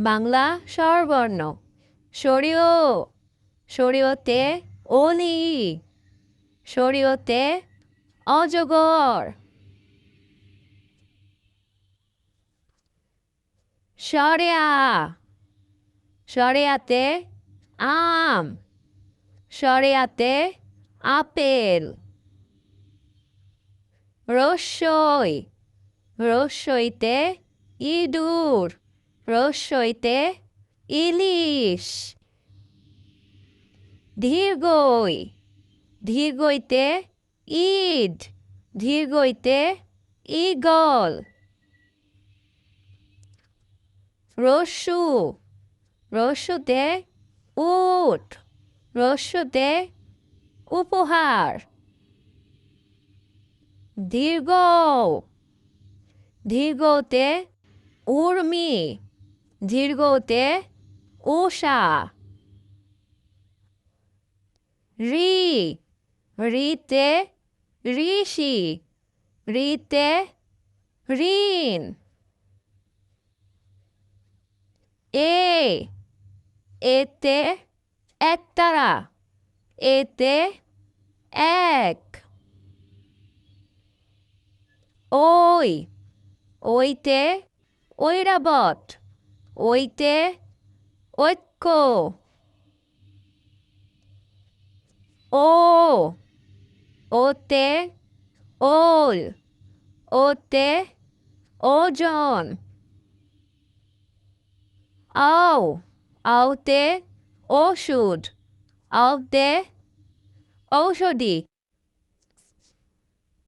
বাংলা স্বরবর্ণ। সরিয় সরিয়তে অলি সরিয়তে অজগর। সরেয়া, সরেয়াতে আম, সরেয়াতে আপেল। রসই রসইতে ইঁদুর। রসইতে ইলিশ। দীর্ঘই দীর্ঘইতে ঈদ দীর্ঘইতে ঈগল। রস্যু রস্যুতে উট রস্যুতে উপহার। দীর্ঘ দীর্ঘতে উর্মি। দীর্ঘতে উষা রি রিতে ঋষি রিতে ঋণ এ এতে একতারা এতে এক ওই ওইতে ঐরাবত ওইতে ঐক্য। ও ওতে ওল। ওতে ওজন। আও আওতে ওষুধ। আওতে ঔষধি।